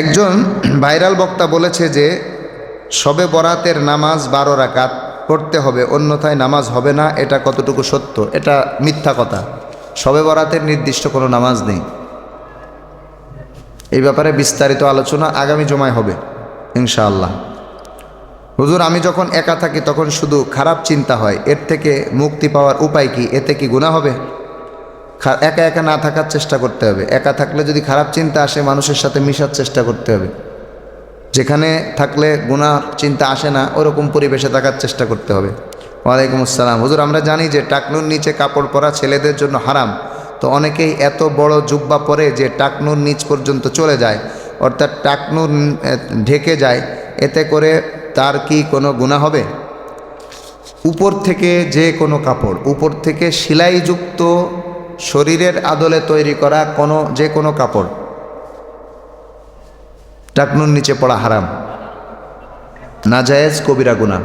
একজন ভাইরাল বক্তা বলেছে যে শবে বরাতের নামাজ বারো রাকাত পড়তে হবে, অন্যথায় নামাজ হবে না, এটা কতটুকু সত্য? এটা মিথ্যা কথা। শবে বরাতের নির্দিষ্ট কোনো নামাজ নেই। এই ব্যাপারে বিস্তারিত আলোচনা আগামী জমায় হবে, ইনশাআল্লাহ। হুজুর, আমি যখন একা থাকি, তখন শুধু খারাপ চিন্তা হয়। এর থেকে মুক্তি পাওয়ার উপায় কি? এতে কি গুণা হবে? একা একা না থাকার চেষ্টা করতে হবে। একা থাকলে যদি খারাপ চিন্তা আসে, মানুষের সাথে মিশার চেষ্টা করতে হবে। যেখানে থাকলে গুনার চিন্তা আসে না, ওরকম পরিবেশে থাকার চেষ্টা করতে হবে। ওয়ালাইকুম আসসালাম। হুজুর, আমরা জানি যে টাকনুর নিচে কাপড় পরা ছেলেদের জন্য হারাম। তো অনেকেই এত বড় জুব্বা পরে যে টাকনুর নিচ পর্যন্ত চলে যায়, অর্থাৎ টাকনুর ঢেকে যায়, এতে করে তার কি কোনো গুণা হবে? উপর থেকে যে কোনো কাপড়, উপর থেকে সেলাইযুক্ত শরীরের আদলে তৈরি করা কোনো, যে কোনো কাপড়। টাকনুর নিচে পড়া হারাম। না নাজায়েজ কবিরা গুণা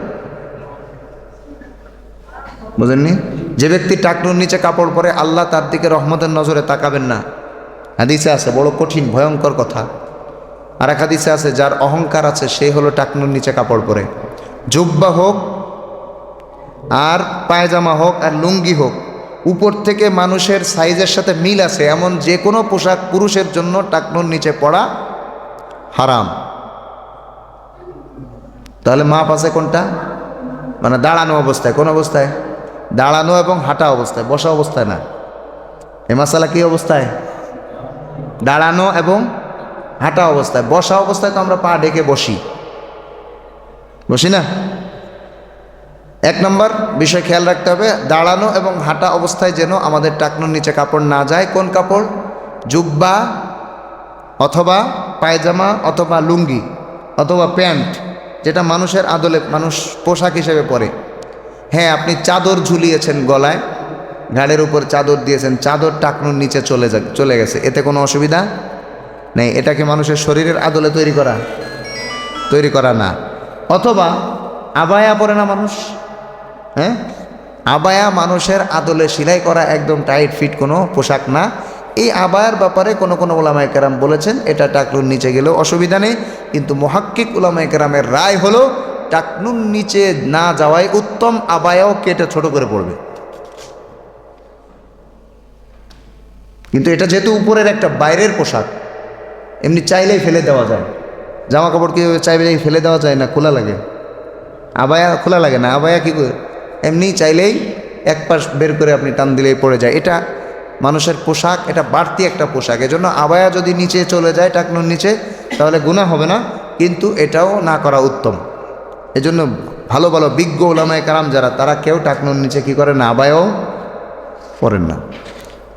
বুঝেননি? যে ব্যক্তি টাকনুর নিচে কাপড় পরে আল্লাহ তার দিকে রহমতের নজরে তাকাবেন না। হাদিসে আছে, বড় কঠিন, ভয়ঙ্কর কথা। আর এক হাদিসে আছে, যার অহংকার আছে, সে হলো টাকনুর নিচে কাপড় পরে। জুব্বা হোক, আর পায়জামা হোক, আর লুঙ্গি হোক উপর থেকে মানুষের সাইজের সাথে মিল আছে, এমন যে কোনো পোশাক পুরুষের জন্য টাকনুর নিচে পড়া হারাম। তাহলে মাপ আছে কোনটা? মানে দাঁড়ানো অবস্থায়, কোন অবস্থায়? দাঁড়ানো এবং হাঁটা অবস্থায়, বসা অবস্থায় না। এ মাসালা কি অবস্থায়? দাঁড়ানো এবং হাঁটা অবস্থায়, বসা অবস্থায় তো আমরা পা ডেকে বসি। বসি না? এক নম্বর বিষয় খেয়াল রাখতে হবে, দাঁড়ানো এবং হাঁটা অবস্থায় যেন আমাদের টাকনুর নিচে কাপড় না যায়। কোন কাপড়? জুব্বা অথবা পায়জামা অথবা লুঙ্গি অথবা প্যান্ট, যেটা মানুষের আদলে, মানুষ পোশাক হিসেবে পরে। হ্যাঁ আপনি চাদর ঝুলিয়েছেন গলায়, ঘাড়ের উপর চাদর দিয়েছেন, চাদর টাকনুর নিচে চলে যা, চলে গেছে। এতে কোনো অসুবিধা নেই, এটাকে মানুষের শরীরের আদলে তৈরি করা তৈরি করা না। অথবা আবায়া পরে না মানুষ? হ্যাঁ? আবায়া মানুষের আদলে সেলাই করা একদম টাইট ফিট কোনো পোশাক না। এই আবায়ার ব্যাপারে কোনো কোনো ওলামায় কেরাম বলেছেন, এটা টাকনুর নিচে গেলেও অসুবিধা নেই। কিন্তু মহাক্কিক ওলামায় কেরামের রায় হলো, টাকনুর নিচে না যাওয়ায় উত্তম, আবায়াও কেটে ছোট করে পড়বে। কিন্তু এটা যেহেতু উপরের একটা বাইরের পোশাক, এমনি চাইলেই ফেলে দেওয়া যায়। জামা কাপড় কি চাইলেই ফেলে দেওয়া যায় না? খোলা লাগে। আবায়া খোলা লাগে না? আবায়া কী করে? এমনি চাইলেই এক পাশ বের করে আপনি টান দিলেই পড়ে যায়। এটা মানুষের পোশাক, এটা বাড়তি একটা পোশাক। এজন্য আবায়া যদি নিচে চলে যায়, টাকনুর নিচে, তাহলে গুণা হবে না, কিন্তু এটাও না করা উত্তম। এজন্য ভালো ভালো, বিজ্ঞ ওলামায় কারাম যারা, তারা কেউ টাকনুর নিচে কি করে না, আবায়াও পড়েন না।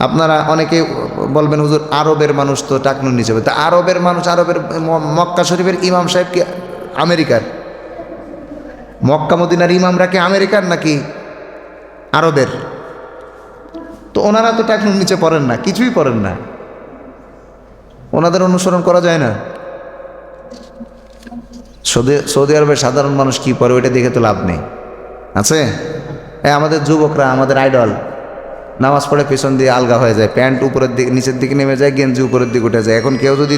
আপনারা অনেকে বলবেন, হুজুর, আরবের মানুষ তো টাকনুর নিচে তা আরবের মানুষ, আরবের মক্কা শরীফের ইমাম সাহেব কি আমেরিকার? মক্কা মদিনার ইমামরা কি আমেরিকার নাকি আরবের? তো ওনারা তো টাকনুর নিচে পড়েন না, কিছুই পড়েন না। ওনাদের অনুসরণ করা যায় না। সৌদি সৌদি আরবের সাধারণ মানুষ কি পরে ওইটা দেখে তো লাভ নেই। আছে? হ্যাঁ আমাদের যুবকরা, আমাদের আইডল, নামাজ পড়ে পেছন দিয়ে আলগা হয়ে যায়, প্যান্ট উপরের দিকে, নিচের দিকে নেমে যায়, গেঞ্জি উপরের দিকে উঠে যায়। এখন কেউ যদি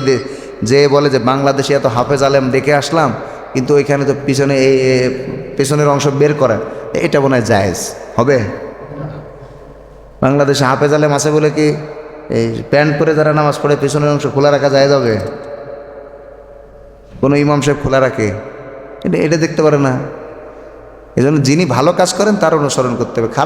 যে বলে যে বাংলাদেশে এত হাফেজ আলেম দেখে আসলাম কিন্তু ওইখানে তো পিছনে এই পেছনের অংশ বের করা, এটা মনে হয় হবে? বাংলাদেশে হাফেজ আলেম আছে বলে কি এই প্যান্ট পরে যারা নামাজ পড়ে, পেছনের অংশ খোলা রাখা যায় যাবে কোনো ইমাম সাহেব খোলা রাখে? এটা এটা দেখতে পারে না। এজন্য যিনি ভালো কাজ করেন, তার অনুসরণ করতে হবে। খারাপ